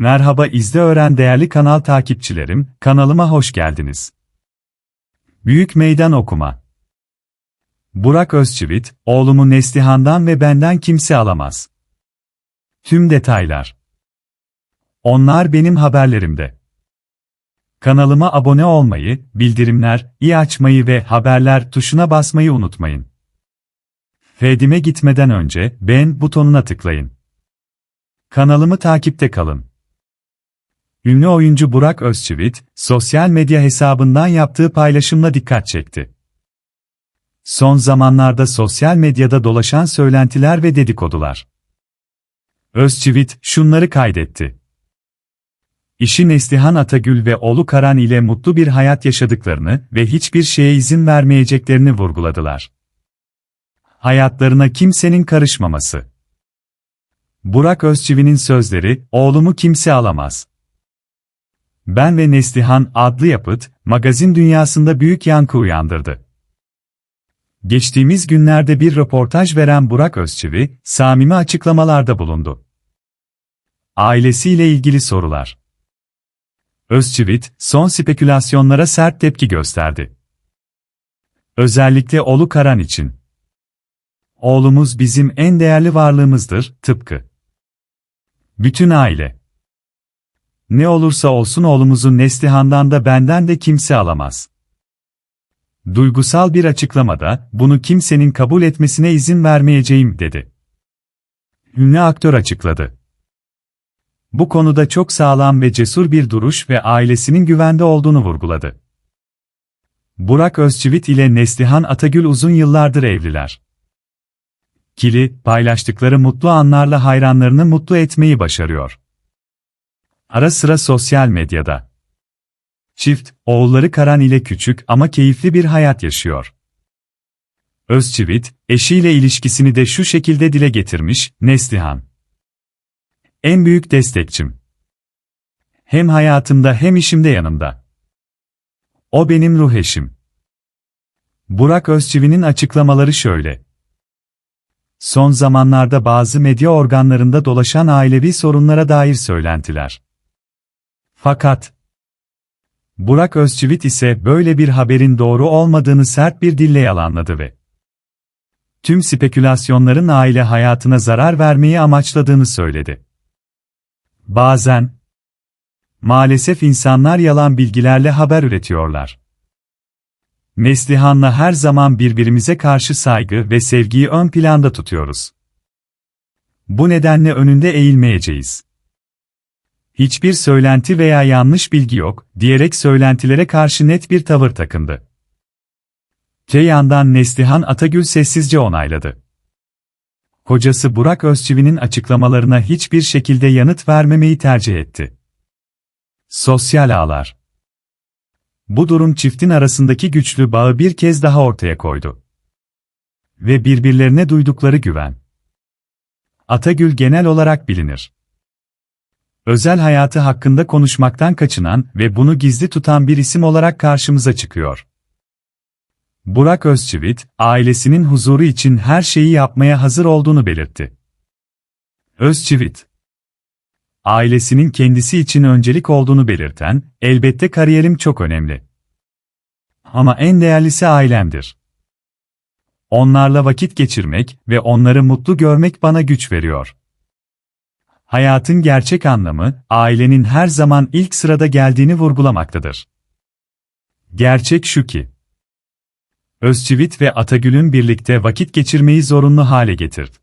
Merhaba izle öğren değerli kanal takipçilerim, kanalıma hoş geldiniz. Büyük Meydan Okuma Burak Özçivit, oğlumu Neslihan'dan ve benden kimse alamaz. Tüm detaylar Onlar benim haberlerimde. Kanalıma abone olmayı, bildirimler, i açmayı ve haberler tuşuna basmayı unutmayın. Fedime gitmeden önce beğen butonuna tıklayın. Kanalımı takipte kalın. Ünlü oyuncu Burak Özçivit, sosyal medya hesabından yaptığı paylaşımla dikkat çekti. Son zamanlarda sosyal medyada dolaşan söylentiler ve dedikodular. Özçivit şunları kaydetti. İşi Neslihan Atagül ve oğlu Karan ile mutlu bir hayat yaşadıklarını ve hiçbir şeye izin vermeyeceklerini vurguladılar. Hayatlarına kimsenin karışmaması. Burak Özçivit'in sözleri, oğlumu kimse alamaz. Ben ve Neslihan adlı yapıt, magazin dünyasında büyük yankı uyandırdı. Geçtiğimiz günlerde bir röportaj veren Burak Özçivi, samimi açıklamalarda bulundu. Ailesiyle ilgili sorular. Özçivit, son spekülasyonlara sert tepki gösterdi. Özellikle oğlu Karan için. Oğlumuz bizim en değerli varlığımızdır, tıpkı. Bütün aile. Ne olursa olsun oğlumuzun Neslihan'dan da benden de kimse alamaz. Duygusal bir açıklamada, bunu kimsenin kabul etmesine izin vermeyeceğim, dedi. Ünlü aktör açıkladı. Bu konuda çok sağlam ve cesur bir duruş ve ailesinin güvende olduğunu vurguladı. Burak Özçivit ile Neslihan Atagül uzun yıllardır evliler. Kili, paylaştıkları mutlu anlarla hayranlarını mutlu etmeyi başarıyor. Ara sıra sosyal medyada. Çift, oğulları Karan ile küçük ama keyifli bir hayat yaşıyor. Özçivit, eşiyle ilişkisini de şu şekilde dile getirmiş, Neslihan. En büyük destekçim. Hem hayatımda hem işimde yanımda. O benim ruh eşim. Burak Özçivit'in açıklamaları şöyle. Son zamanlarda bazı medya organlarında dolaşan ailevi sorunlara dair söylentiler. Fakat Burak Özçivit ise böyle bir haberin doğru olmadığını sert bir dille yalanladı ve tüm spekülasyonların aile hayatına zarar vermeyi amaçladığını söyledi. Bazen maalesef insanlar yalan bilgilerle haber üretiyorlar. Neslihan'la her zaman birbirimize karşı saygı ve sevgiyi ön planda tutuyoruz. Bu nedenle önünde eğilmeyeceğiz. Hiçbir söylenti veya yanlış bilgi yok, diyerek söylentilere karşı net bir tavır takındı. Te yandan Neslihan Atagül sessizce onayladı. Kocası Burak Özçivit'in açıklamalarına hiçbir şekilde yanıt vermemeyi tercih etti. Sosyal ağlar Bu durum çiftin arasındaki güçlü bağı bir kez daha ortaya koydu. Ve birbirlerine duydukları güven. Atagül genel olarak bilinir özel hayatı hakkında konuşmaktan kaçınan ve bunu gizli tutan bir isim olarak karşımıza çıkıyor. Burak Özçivit, ailesinin huzuru için her şeyi yapmaya hazır olduğunu belirtti. Özçivit, ailesinin kendisi için öncelik olduğunu belirten, elbette kariyerim çok önemli. Ama en değerlisi ailemdir. Onlarla vakit geçirmek ve onları mutlu görmek bana güç veriyor. Hayatın gerçek anlamı, ailenin her zaman ilk sırada geldiğini vurgulamaktadır. Gerçek şu ki, Özçivit ve Atagül'ün birlikte vakit geçirmeyi zorunlu hale getirdi.